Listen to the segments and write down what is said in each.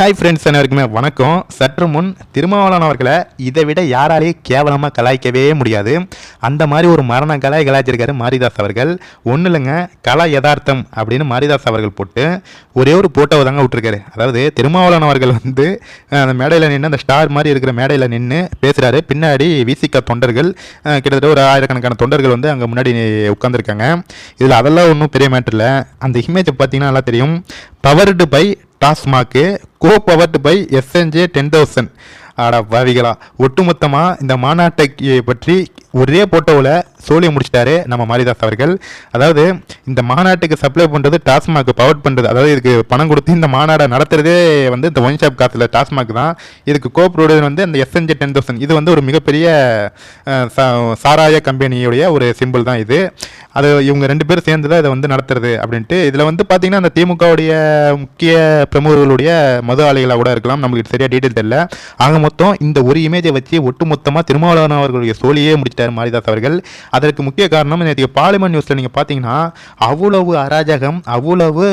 Hi friends அனைவருக்குமே வணக்கம். சற்று முன் திருமாவளவன் அவர்களை இதை விட யாராலையும் கேவலமாக கலாய்க்கவே முடியாது. அந்த மாதிரி ஒரு மரண கலாய் கலாய்ச்சிருக்காரு மாரிதாஸ் அவர்கள். ஒன்றும் இல்லைங்க கலா யதார்த்தம் அப்படின்னு மாரிதாஸ் அவர்கள் போட்டு ஒரே ஒரு போட்டோவை தாங்க விட்டுருக்காரு. அதாவது திருமாவளவன் அவர்கள் வந்து அந்த மேடையில் நின்று அந்த ஸ்டார் மாதிரி இருக்கிற மேடையில் நின்று பேசுகிறாரு பின்னாடி விசிக தொண்டர்கள் கிட்டத்தட்ட ஒரு ஆயிரக்கணக்கான தொண்டர்கள் வந்து அங்கே முன்னாடி உட்காந்துருக்காங்க இதில் அதெல்லாம் ஒன்றும் பெரிய மேட்டர் இல்லை. அந்த இமேஜை பார்த்தீங்கன்னா நல்லா தெரியும். Powered by TASMAC co powered by SNJ ten thousand ஆடா பாவிகளா. ஒட்டுமொத்தமாக இந்த மாநாட்டை பற்றி ஒரே போட்டோவில் சோழியை முடிச்சிட்டாரு நம்ம மாரிதாஸ் அவர்கள். அதாவது இந்த மாநாட்டுக்கு சப்ளை பண்ணுறது டாஸ்மாக் பவர் பண்ணுறது அதாவது இதுக்கு பணம் கொடுத்து இந்த மாநாடை நடத்துறதே வந்து இந்த ஒன் ஷாப் காசில் டாஸ்மாக் தான். இதுக்கு கோப்ரோடு வந்து இந்த எஸ்என்ஜி டென் தௌசண்ட் இது வந்து ஒரு மிகப்பெரிய சா- சாராய கம்பெனியுடைய ஒரு சிம்பிள் தான் இது. அது இவங்க ரெண்டு பேரும் சேர்ந்து தான் இதை வந்து நடத்துறது அப்படின்ட்டு. இதில் வந்து பார்த்தீங்கன்னா அந்த திமுகவுடைய முக்கிய பிரமுகர்களுடைய மது ஆலைகளாக கூட இருக்கலாம். நம்மளுக்கு சரியாக டீட்டெயில் தெரியல. ஆக மொத்தம் இந்த ஒரு இமேஜை வச்சு ஒட்டுமொத்தமாக திருமாவளவன் அவர்களுடைய சோழியே முடிச்சிட்டார் மாரிதாஸ் அவர்கள். அதற்கு முக்கிய காரணம் நேற்று பார்லிமெண்ட் நியூஸில் நீங்கள் பார்த்தீங்கன்னா அவ்வளவு அராஜகம் அவ்வளவு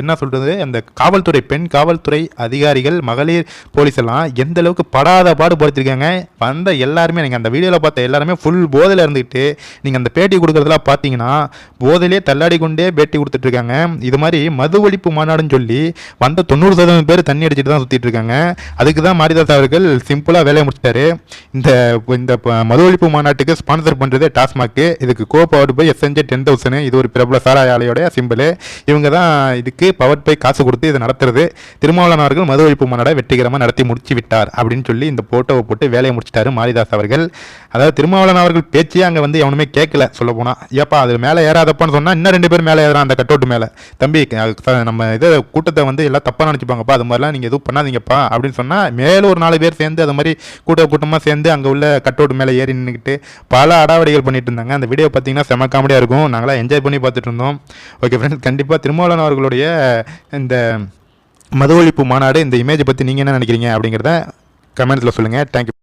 என்ன சொல்கிறது அந்த காவல்துறை பெண் காவல்துறை அதிகாரிகள் மகளிர் போலீஸ் எல்லாம் எந்த அளவுக்கு படாத பாடுபடுத்திருக்காங்க வந்த எல்லாருமே நீங்கள் அந்த வீடியோவில் பார்த்த எல்லாருமே ஃபுல் போதையில் இருந்துக்கிட்டு நீங்கள் அந்த பேட்டி கொடுக்குறதெல்லாம் பார்த்தீங்கன்னா போதையிலே தள்ளாடி கொண்டே பேட்டி கொடுத்துட்ருக்காங்க இது மாதிரி மது ஒழிப்பு மாநாடுன்னு சொல்லி வந்த தொண்ணூறு சதவீதம் பேர் தண்ணி அடிச்சுட்டு தான் சுற்றிட்டு இருக்காங்க. அதுக்கு தான் மாரிதாஸ் அவர்கள் சிம்பிளாக வேலையை முடிச்சிட்டாரு. இந்த இந்த ப- மது ஒழிப்பு மாநாட்டுக்கு ஸ்பான்சர் பண்ணுறதே டாஸ்மாக்கு இதுக்கு co power by SNJ ten thousand இது ஒரு பிரபல சாராய ஆலையோட சிம்பிள் இவங்க தான் இதுக்கு பவர் பை காசு கொடுத்து இதை நடத்துறது. திருமாவளவன் அவர்கள் மது ஒழிப்பு மாநாடை வெற்றிகரமாக நடத்தி முடிச்சு விட்டார் அப்படின்னு சொல்லி இந்த போட்டோவை போட்டு வேலையை முடிச்சிட்டாரு மாரிதாஸ் அவர்கள். அதாவது திருமாவளவன் அவர்கள் பேச்சே அங்கே வந்து எவனுமே கேட்கல சொல்ல போனால் ஏப்பா அது மேலே ஏறாதப்பான்னு சொன்னால் இன்னும் ரெண்டு பேர் மேலே ஏறான் அந்த கட்டோட்டு மேலே. தம்பி நம்ம இதை கூட்டத்தை வந்து எல்லாம் தப்பாக நினச்சிப்பாங்கப்பா அது மாதிரிலாம் நீங்கள் எதுவும் பண்ணாதீங்கப்பா அப்படின்னு சொன்னால் மேலும் ஒரு நாலு பேர் சேர்ந்து அது மாதிரி கூட்ட கூட்டமாக சேர்ந்து அங்கே உள்ள கட்டோட்டு மேலே ஏறி நின்றுக்கிட்டு பல அடாவடிகள் பண்ணிட்டு இருந்தாங்க அந்த வீடியோ பார்த்தீங்கன்னா செம காமெடியாக இருக்கும். நாங்களாம் என்ஜாய் பண்ணி பார்த்துட்டு இருந்தோம் ஓகே ஃப்ரெண்ட்ஸ் கண்டிப்பாக திருமாவளவன் அவர்களுடைய இந்த மது ஒழிப்பு மாநாடு இந்த இமேஜை பற்றி நீங்கள் என்ன நினைக்கிறீங்க அப்படிங்கிறத கமெண்ட்ஸில் சொல்லுங்கள் தேங்க்யூ